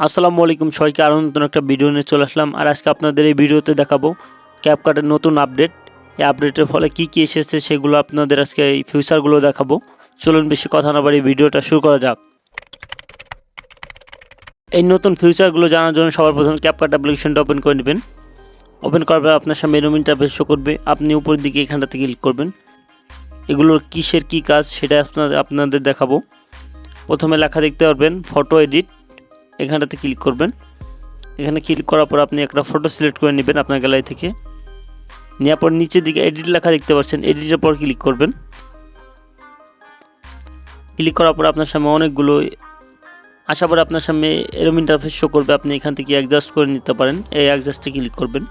আসসালামু আলাইকুম, সবাইকে আরও নতুন একটা ভিডিও নিয়ে চলে আসলাম। আর আজকে আপনাদের এই ভিডিওতে দেখাবো ক্যাপকাটের নতুন আপডেট। এই আপডেটের ফলে কি কি এসেছে সেগুলো আপনাদের আজকে এই ফিউচারগুলো দেখাবো। চলুন বেশি কথা না বাড়ি ভিডিওটা শুরু করা যাক। এই নতুন ফিউচারগুলো জানার জন্য সবার প্রথমে ক্যাপকাট অ্যাপ্লিকেশনটা ওপেন করে নেবেন। ওপেন করার পর আপনার সামনে এরম ইন্টারফেস শো করবে। আপনি উপরের দিকে এখানটাতে ক্লিক করবেন। এগুলোর কিসের কি কাজ সেটা আপনাদের আপনাদের দেখাবো। প্রথমে লেখা দেখতে পারবেন ফটো এডিট এখানটাতে ক্লিক করবেন। এখানে ক্লিক করার পর আপনি একটা ফটো সিলেক্ট করে নেবেন আপনার গ্যালারি থেকে। নেওয়ার পর নিচের দিকে এডিট লেখা দেখতে পাচ্ছেন। এডিটের পর ক্লিক করবেন। ক্লিক করার পর আপনার সামনে অনেকগুলো, আশা পরে আপনার সামনে এরম ইন্টারফেস শো করবে। আপনি এখান থেকে অ্যাডজাস্ট করে নিতে পারেন। এই অ্যাডজাস্টে ক্লিক করবেন।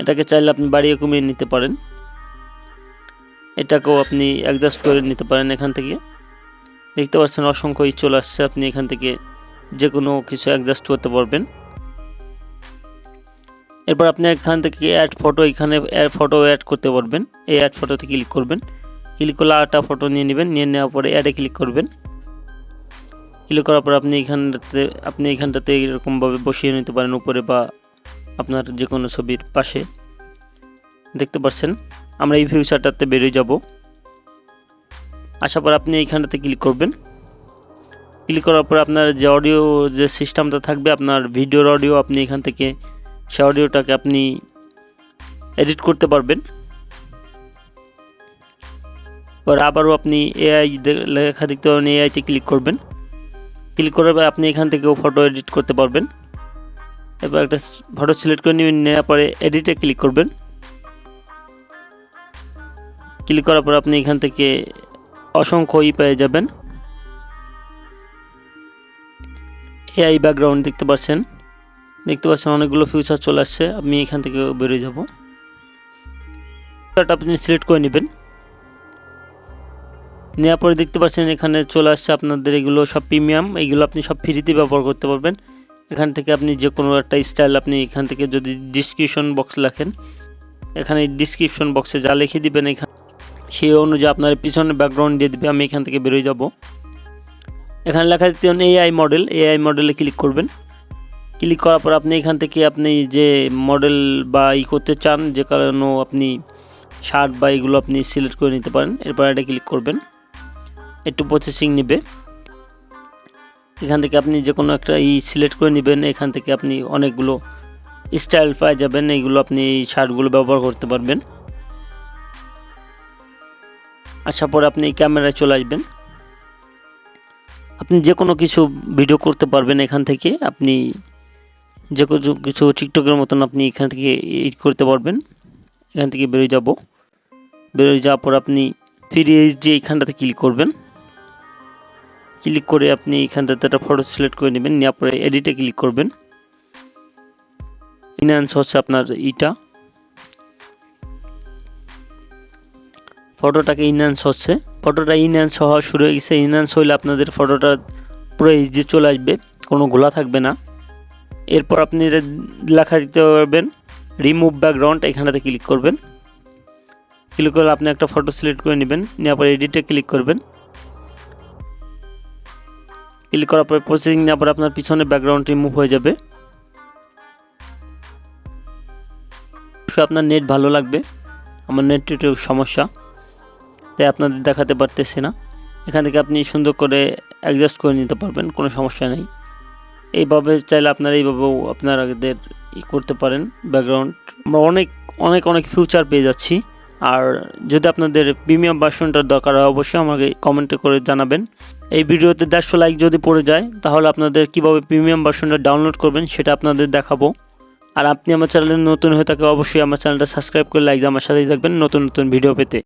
এটাকে চাইলে আপনি বাড়িয়ে কমিয়ে নিতে পারেন। এটাকেও আপনি অ্যাডজাস্ট করে নিতে পারেন এখান থেকে। দেখতে পাচ্ছেন অসংখ্য ই চলে আসছে। আপনি এখান থেকে যে কোনো কিছু অ্যাডজাস্ট করতে পারবেন। এরপর আপনি এখান থেকে অ্যাড ফটো এখানে ফটো অ্যাড করতে পারবেন। এই অ্যাড ফটোতে ক্লিক করবেন। ক্লিক করলে আরেকটা ফটো নিয়ে নেবেন। নিয়ে নেওয়ার পরে অ্যাডে ক্লিক করবেন। ক্লিক করার পর আপনি এখানটাতে আপনি এখানটাতে এরকমভাবে বসিয়ে নিতে পারেন উপরে বা আপনার যে কোনো ছবির পাশে। দেখতে পাচ্ছেন? আমরা এই ফিউচারটাতে বেরিয়ে যাব। আসার পর আপনি এইখানটাতে ক্লিক করবেন। ক্লিক করার পর আপনার যে অডিও যে সিস্টেমটা থাকবে, আপনার ভিডিওর অডিও, আপনি এখান থেকে সে অডিওটাকে আপনি এডিট করতে পারবেন। এবার আবারও আপনি এআই লেখা দেখতে পারবেন এআইতে ক্লিক করবেন। ক্লিক করার পর আপনি এখান থেকেও ফটো এডিট করতে পারবেন। এবার একটা ফটো সিলেক্ট করে নেবেন, নেওয়ার পরে এডিটে ক্লিক করবেন। ক্লিক করার পর আপনি এখান থেকে অসংখ্য ই পেয়ে যাবেন। এআই ব্যাকগ্রাউন্ড দেখতে পাচ্ছেন। দেখতে পাচ্ছেন অনেকগুলো ফিউচার চলে আসছে। আমি এখান থেকে বেরিয়ে যাব। ফিউচারটা আপনি সিলেক্ট করে নেবেন। নেওয়ার পরে দেখতে পাচ্ছেন এখানে চলে আসছে আপনাদের এগুলো সব প্রিমিয়াম এগুলো আপনি সব ফ্রিতে ব্যবহার করতে পারবেন। এখান থেকে আপনি যে কোনো একটা স্টাইল আপনি এখান থেকে যদি ডিসক্রিপশন বক্স লেখেন, এখানে ডিসক্রিপশন বক্সে যা লিখে দিবেন এখানে, সেই অনুযায়ী আপনার পিছনে ব্যাকগ্রাউন্ড দিয়ে দেবে। আমি এখান থেকে বেরোয় যাব। এখানে লেখা দিতে এআই মডেল এআই মডেলে ক্লিক করবেন। ক্লিক করার পর আপনি এখান থেকে আপনি যে মডেল বা ই করতে চান, যে কারণে আপনি শার্ট বা এগুলো আপনি সিলেক্ট করে নিতে পারেন, এরপর এটা ক্লিক করবেন। একটু প্রসেসিং নেবে। এখান থেকে আপনি যে কোনো একটা ই সিলেক্ট করে নেবেন, এখান থেকে আপনি অনেকগুলো স্টাইল পাই যাবেন এইগুলো আপনি এই শার্টগুলো ব্যবহার করতে পারবেন। আসার পরে আপনি ক্যামেরায় চলে আসবেন। আপনি যে কোনো কিছু ভিডিও করতে পারবেন এখান থেকে। আপনি যে কোনো কিছু টিকটকের মতন আপনি এখান থেকে এডিট করতে পারবেন। এখান থেকে বেরোয় যাব। বেরোয় যাওয়ার পর আপনি ফিরে যে এখানটাতে ক্লিক করবেন। ক্লিক করে আপনি এখানটাতে একটা ফটো সিলেক্ট করে নেবেন। নেওয়ার পরে এডিটে ক্লিক করবেন। ইনহ্যান্স হচ্ছে আপনার ইটা। ফটোটাকে ইনহ্যান্স হচ্ছে। ফটোটা ইনহ্যান্স হওয়া শুরু হয়ে গেছে। ইনহ্যান্স হইলে আপনাদের ফটোটা পুরো এইচডি চলে আসবে, কোনো গোলা থাকবে না। এরপর আপনি লেখা দিতে পারবেন রিমুভ ব্যাকগ্রাউন্ড এখানটাতে ক্লিক করবেন। ক্লিক করলে আপনি একটা ফটো সিলেক্ট করে নেবেন, নেওয়ার পর এডিটে ক্লিক করবেন। ক্লিক করার পরে প্রসেসিং নেওয়ার পর আপনার পিছনে ব্যাকগ্রাউন্ড রিমুভ হয়ে যাবে। আপনার নেট ভালো লাগবে, আমার নেট একটু সমস্যা। তাই আপনাদের দেখাতে পারতেছি না। এখান থেকে আপনি সুন্দর করে অ্যাডজাস্ট করে নিতে পারবেন, কোনো সমস্যা নেই। এইভাবে চাইলে আপনারা এইভাবেও আপনাদের ই করতে পারেন ব্যাকগ্রাউন্ড আমরা অনেক অনেক অনেক ফিউচার পেয়ে যাচ্ছি। আর যদি আপনাদের প্রিমিয়াম ভার্সনটার দরকার হয়, অবশ্যই আমাকে কমেন্টে করে জানাবেন। এই ভিডিওতে দেড়শো লাইক যদি পড়ে যায়, তাহলে আপনাদের কীভাবে প্রিমিয়াম ভার্সনটা ডাউনলোড করবেন সেটা আপনাদের দেখাবো। আর আপনি আমার চ্যানেলে নতুন হয়ে থাকে অবশ্যই আমার চ্যানেলটা সাবস্ক্রাইব করে লাইক দিয়ে আমার সাথেই থাকবেন নতুন নতুন ভিডিও পেতে।